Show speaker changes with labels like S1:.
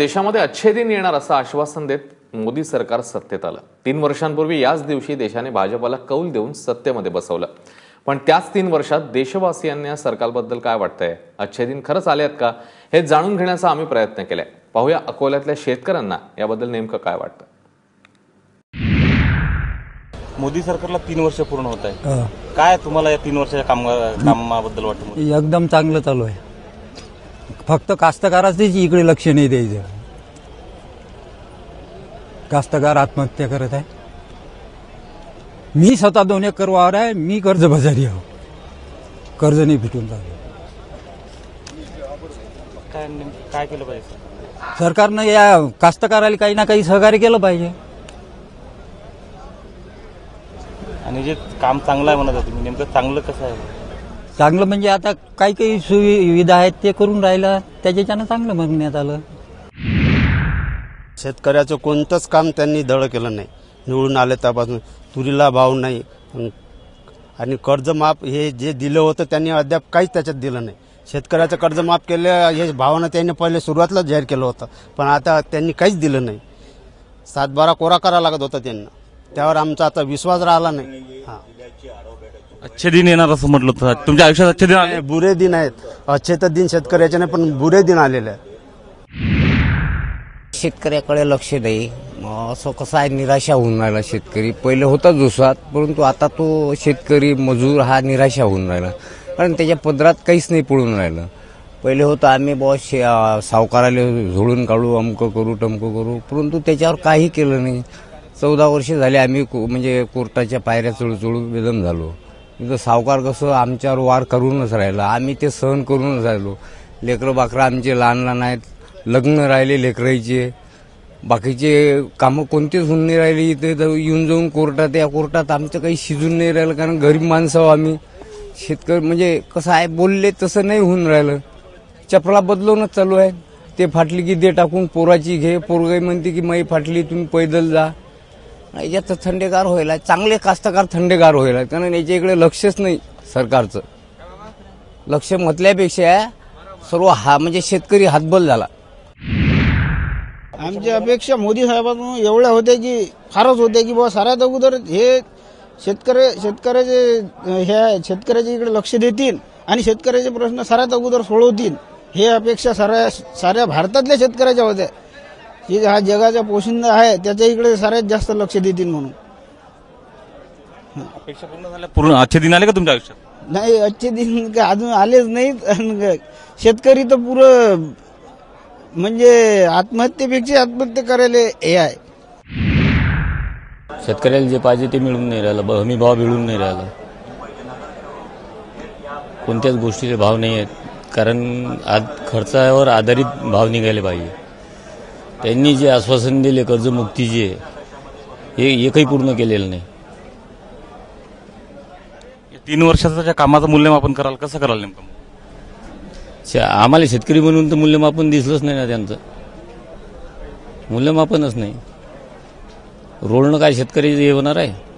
S1: देशामध्ये अच्छे दिन येणार असं आश्वासन देत मोदी सरकार सत्तेत आलं. तीन वर्षांपूर्वी याच दिवशी देशाने भाजपाला कौल देऊन सत्तेमध्ये बसवलं. पण त्याच तीन वर्षात देशवासियांना या सरकारबद्दल काय वाटतंय? अच्छे दिन खरंच आले आहेत का? हे जाणून घेण्याचा आम्ही प्रयत्न केलाय. पाहूया अकोल्यातल्या शेतकऱ्यांना याबद्दल नेमकं काय वाटतं?
S2: मोदी सरकारला तीन वर्ष पूर्ण होत आहे.
S3: हा.
S2: काय तुम्हाला या तीन वर्षाच्या काम कामाबद्दल वाटतं?
S3: एकदम चांगलं चालू आहे. फक्त कास्तकाराचंच इकडे लक्ष नाही द्यायचं? कास्तकार आत्महत्या करत आहे. मी स्वतः दोन एकर वावर आहे मी कर्ज बाजारी आहो. कर्ज नाही भेटून चालू
S2: काय नेमकं काय केलं पाहिजे? सर?
S3: सरकारनं या कास्तकाराला काही ना काही सहकार्य केलं पाहिजे.
S2: आणि जे काम चांगलं आहे म्हणत आहे तुम्ही नेमकं चांगलं कसं आहे?
S3: चांगलं म्हणजे आता काही काही सुविधा आहेत ते करून राहिलं त्याच्याच्यानं चांगलं म्हणण्यात आलं.
S4: शेतकऱ्याचं कोणतंच काम त्यांनी धड केलं नाही. निवडून आले त्यापासून. तुरीला भाव नाही. आणि कर्जमाफ हे जे दिलं होतं त्यांनी अद्याप काहीच त्याच्यात दिलं नाही. शेतकऱ्याचं कर्ज माफ केलं हे भावानं त्यांनी पहिले सुरुवातीला जाहीर केलं होतं. पण आता त्यांनी काहीच दिलं नाही. सातबारा कोरा करावा लागत होता त्यांना. त्यावर आमचा आता विश्वास राहिला नाही. हां.
S2: अच्छे दिन येणार असं म्हटलं होतं तुमच्या आयुष्यात अच्छे दिन आले?
S4: बुरे दिन आहेत. अच्छे तर दिन शेतकऱ्याचे नाही पण बुरे दिन आलेले आहेत.
S5: शेतकऱ्याकडे लक्ष नाही असं कसं आहे निराशा होऊन राहिला शेतकरी. पहिले होता जोशात परंतु आता तो शेतकरी मजूर हा निराशा होऊन राहिला. कारण त्याच्या पदरात काहीच नाही पडून राहिलं. पहिले होतं आम्ही बॉ सावकाराला झोडून काढू अमकं करू टमकं करू परंतु त्याच्यावर काही केलं नाही. चौदा वर्षे झाले आम्ही को- म्हणजे कोर्टाच्या पायऱ्या चढू चढू बेदम झालो. इथं सावकार कसं आमच्यावर वार करूनच राहिला. आम्ही ते सहन करूनच राहिलो. लेकरं बाकरं आमचे लहान लहान आहेत. लग्न राहिले लेकराईचे. बाकीचे कामं कोणतेच होऊन नाही राहिले. इथे येऊन जाऊन कोर्टात या कोर्टात आमचं काही शिजून नाही राहिलं. कारण गरीब माणसं आहो आम्ही. शेतकरी म्हणजे कसं आहे बोलले तसं नाही होऊन राहिलं. चपला बदलवूनच चालू आहे. ते फाटली की दे टाकून पोराची घे. पोरगाई म्हणते की माई फाटली तुम्ही पैदल जा. याच्यात तर थंडेगार व्हायला चांगले कास्तकार थंडेगार व्हायला. कारण याच्या इकडे लक्षच नाही सरकारचं. लक्ष म्हटल्यापेक्षा सर्व हा म्हणजे शेतकरी हातबल झाला.
S6: आमची अपेक्षा मोदी साहेबांकडून एवढ्या होत्या की फारच होत्या की बाबा साऱ्यात अगोदर हे शेतकरी शेतकऱ्याचे हे आहे, शेतकऱ्याच्या इकडे लक्ष देतील आणि शेतकऱ्याचे प्रश्न साऱ्यात अगोदर सोडवतील. हे अपेक्षा साऱ्या साऱ्या भारतातल्या शेतकऱ्याच्या होत्या. की हा जगाचा पोशिंदा आहे त्याच्या इकडे साऱ्यात जास्त लक्ष देतील म्हणून.
S2: अपेक्षा पूर्ण झाल्या? पूर्ण अच्छे दिन आले का तुमच्या आयुष्यात?
S6: नाही अच्छे दिन काय अजून आलेच नाहीत. अन शेतकरी तर पुरं म्हणजे आत्महत्येपेक्षा आत्महत्या करायला हे आहे.
S7: शेतकऱ्याला जे पाहिजे ते मिळून नाही राहिलं ब- हमी भाव मिळून नाही राहिला. कोणत्याच गोष्टीचे भाव नाही आहेत. कारण आज खर्चावर आधारित भाव निघाले पाहिजे. त्यांनी जे आश्वासन दिले कर्जमुक्तीचे हे एकही पूर्ण केलेलं नाही.
S2: या तीन वर्षाच्या कामाचं मूल्यमापन कराल कसं कराल नेमकं?
S7: शे- आम्हाला शेतकरी म्हणून तर मूल्यमापन दिसलंच नाही ना त्यांचं. मूल्यमापनच नाही. रोडनं काय शेतकरी हे होणार आहे?